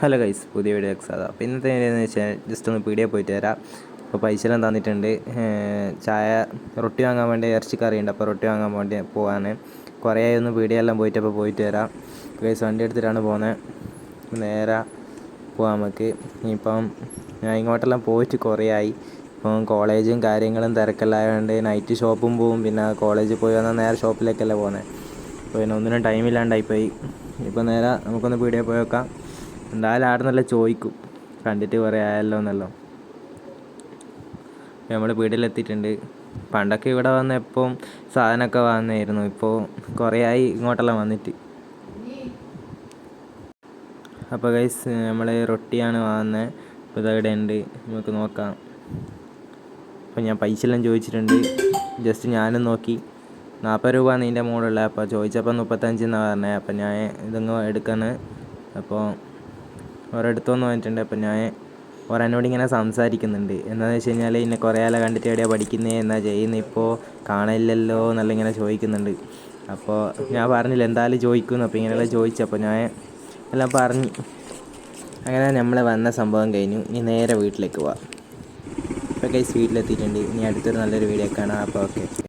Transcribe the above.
Hello guys പുതിയ video സാധാ അപ്പോൾ ഇന്നത്തെ എന്താണെന്ന് വെച്ചാൽ ജസ്റ്റ് ഒന്ന് പീഡിയ പോയിട്ട് വരാം. അപ്പോൾ പൈസ എല്ലാം തന്നിട്ടുണ്ട്. ചായ റൊട്ടി വാങ്ങാൻ വേണ്ടി ഇറച്ചിക്കറി ഉണ്ട്. അപ്പോൾ റൊട്ടി വാങ്ങാൻ വേണ്ടി പോവാണ്. കുറേ ഒന്ന് പീടിയെല്ലാം പോയിട്ട് അപ്പോൾ പോയിട്ട് വരാം. ഗൈസ് വണ്ടി എടുത്തിട്ടാണ് പോകുന്നത് നേരെ പോവാം നമുക്ക് ഇപ്പം ഞാൻ ഇങ്ങോട്ടെല്ലാം പോയിട്ട് കുറേ ആയി. ഇപ്പം കോളേജും കാര്യങ്ങളും തിരക്കല്ലായതുകൊണ്ട് നൈറ്റ് ഷോപ്പും പോവും. പിന്നെ കോളേജിൽ പോയി വന്നാൽ നേരെ ഷോപ്പിലേക്കല്ലേ പോകുന്നത് അപ്പോൾ പിന്നെ ഒന്നിനും ടൈമില്ലാണ്ടായിപ്പോയി ഇപ്പോൾ നേരെ നമുക്കൊന്ന് പീഡിയ പോയി വെക്കാം എന്തായാലും ആടെ നല്ല ചോദിക്കും. കണ്ടിട്ട് കുറേ ആയല്ലോ എന്നല്ലോ. നമ്മൾ വീട്ടിലെത്തിയിട്ടുണ്ട്. പണ്ടൊക്കെ ഇവിടെ വന്ന എപ്പം സാധനമൊക്കെ വന്നായിരുന്നു ഇപ്പോൾ കുറേ ആയി ഇങ്ങോട്ടെല്ലാം വന്നിട്ട്. അപ്പോൾ ഗൈസ് നമ്മൾ റൊട്ടിയാണ് വാങ്ങുന്നത് ഇപ്പോൾ ഇതവിടെ ഉണ്ട്. നമുക്ക് നോക്കാം. അപ്പോൾ ഞാൻ പൈസ എല്ലാം ചോദിച്ചിട്ടുണ്ട്. ജസ്റ്റ് ഞാനും നോക്കി. നാൽപ്പത് രൂപ നിന്റെ മുകളിലുള്ള അപ്പോൾ ചോദിച്ചപ്പോൾ മുപ്പത്തഞ്ച് എന്നാണ് പറഞ്ഞത് അപ്പോൾ ഞാൻ ഇതങ്ങ് എടുക്കാണ്. അപ്പോൾ ഒരിടത്തുനിന്ന് വന്നിട്ടുണ്ട്. അപ്പം ഞാൻ ഒരെന്നോട് ഇങ്ങനെ സംസാരിക്കുന്നുണ്ട്. എന്താണെന്ന് വെച്ച് കഴിഞ്ഞാൽ ഇന്നെ കുറേ ആളെ കണ്ടിട്ട് എവിടെയാണ് പഠിക്കുന്നത് എന്നാ ചെയ്യുന്നത് ഇപ്പോൾ കാണില്ലല്ലോ എന്നല്ല ഇങ്ങനെ ചോദിക്കുന്നുണ്ട്. അപ്പോൾ ഞാൻ പറഞ്ഞില്ല എന്തായാലും ചോദിക്കുന്നു. അപ്പോൾ ഇങ്ങനെയുള്ള ചോദിച്ചപ്പോൾ ഞാൻ എല്ലാം പറഞ്ഞു. അങ്ങനെ നമ്മൾ വന്ന സംഭവം കഴിഞ്ഞു. ഇനി നേരെ വീട്ടിലേക്ക് പോവാം. ഇപ്പോൾ കൈസ് വീട്ടിലെത്തിയിട്ടുണ്ട്. ഇനി അടുത്തൊരു നല്ലൊരു വീഡിയോ കാണാം. അപ്പോൾ ഓക്കെ